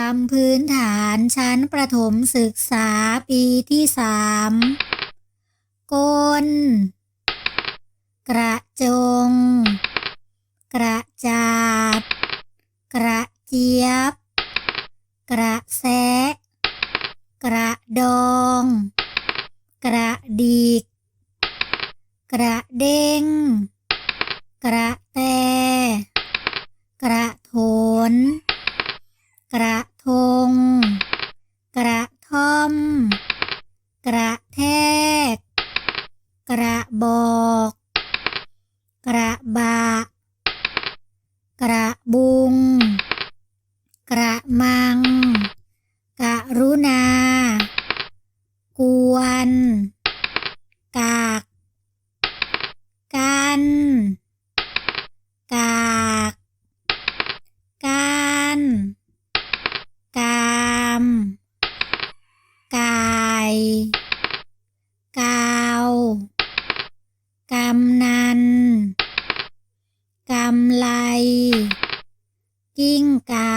คำพื้นฐานชั้นประถมศึกษาปีที่สามกลกระจง กระจาด กระเจี๊ยบ กระแซะกระดอง กระดิก กระเด้ง กระแต กระโถน กระทง กระท่อม กระแทก กระ บอก กระบะ กระบุง กระมัง กะรุณา กวน กาก กัน กาก การ กาม กาย กาว กำนัน กำไล กิ้งกา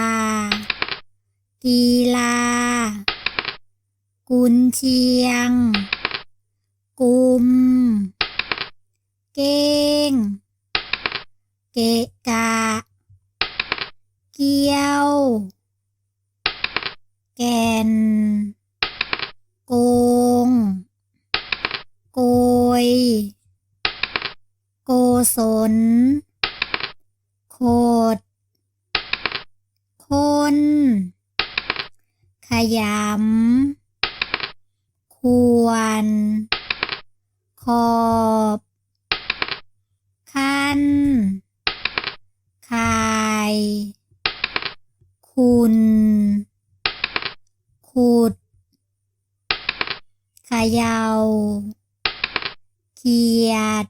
กีฬา กุนเชียง กุม เก้ง เกะกะ เกี้ยว แกน โกง โกย โกศล โคดคน ขยำ ควร ขอบ คันคาย คุณ ขุด ขยาวเขียด